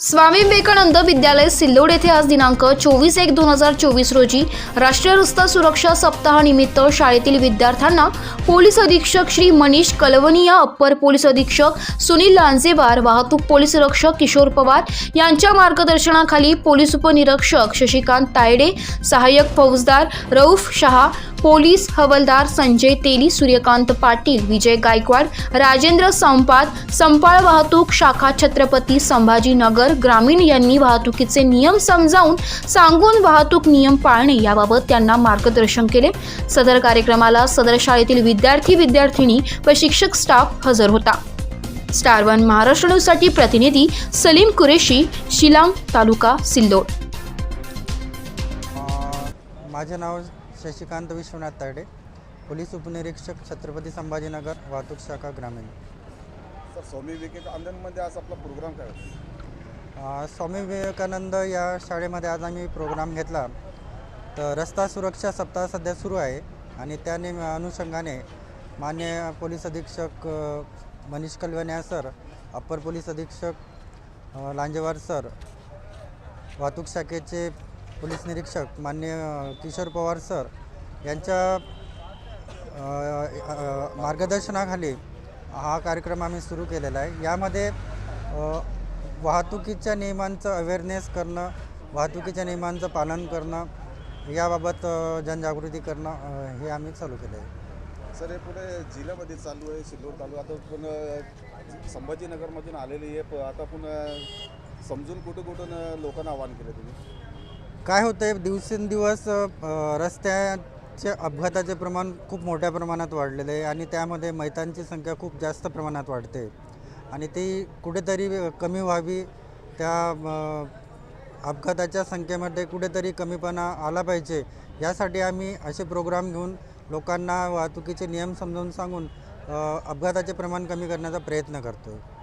स्वामी विवेकानंद विद्यालय सिल्लोड येथे आज दिनांक चोवीस एक दोन हजार चोवीस रोजी राष्ट्रीय रस्ता सुरक्षा सप्ताहानिमित्त शाळेतील विद्यार्थ्यांना पोलीस अधीक्षक श्री मनीष कलवनिया अप्पर पोलीस अधीक्षक सुनील लांजेवार वाहतूक पोलीस रक्षक किशोर पवार यांच्या मार्गदर्शनाखाली पोलीस उपनिरीक्षक शशिकांत तायडे सहाय्यक फौजदार रऊफ शहा पोलीस हवलदार संजय तेली सूर्यकांत पाटील विजय गायकवाड राजेंद्र संपात संपाळ वाहतूक शाखा छत्रपती संभाजीनगर ग्रामीण यांनी वाहतुकीचे नियम समजावून सांगून वाहतूक नियम पाळणे याबाबत त्यांना मार्गदर्शन केले. सदर कार्यक्रमाला सदर शाळेतील विद्यार्थी विद्यार्थिनी व शिक्षक स्टाफ हजर होता. स्टार वन महाराष्ट्र न्यूजसाठी प्रतिनिधी सलीम कुरेशी शिलांग तालुका सिल्लोड. माझे नाव शशिकांत विश्वनाथ तायडे पोलीस उपनिरीक्षक छत्रपती संभाजीनगर वाहतूक शाखा ग्रामीण सर स्वामी विवेकानंदमध्ये आज आपला प्रोग्राम काय होता? स्वामी विवेकानंद या शाळेमध्ये आज आम्ही प्रोग्राम घेतला तर रस्ता सुरक्षा सप्ताह सध्या सुरू आहे आणि त्या निम अनुषंगाने मान्य पोलीस अधीक्षक Manish Kalwania sir upper police अधीक्षक लांजेवार सर वाहतूक शाखेचे पोलीस निरीक्षक मान्य किशोर पवार सर यांच्या मार्गदर्शनाखाली हा कार्यक्रम आम्ही सुरू केलेला आहे. यामध्ये वाहतुकीच्या नियमांचं अवेअरनेस करणं वाहतुकीच्या नियमांचं पालन करणं याबाबत जनजागृती करणं हे आम्ही चालू केलं आहे. सर हे पुढे जिल्ह्यामध्ये चालू आहे सिल्लोड चालू आता पण संभाजीनगरमधून आलेली आहे. प- आता पण समजून कुठं कुठून लोकांना आवाहन केलं तुम्ही? काय होतं आहे दिवसेंदिवस अ, रस्त्याचे अपघाताचे प्रमाण खूप मोठ्या प्रमाणात वाढलेलं आहे आणि त्यामध्ये मैतांची संख्या खूप जास्त प्रमाणात वाढते. आणि ती कुठेतरी कमी व्हावी त्या अ, अपघाताच्या संख्येमध्ये कुठेतरी कमीपणा आला पाहिजे यासाठी आम्ही असे प्रोग्राम घेऊन लोकांना वाहतुकीचे नियम समजावून सांगून अ, अपघाताचे प्रमाण कमी करण्याचा प्रयत्न करतो आहे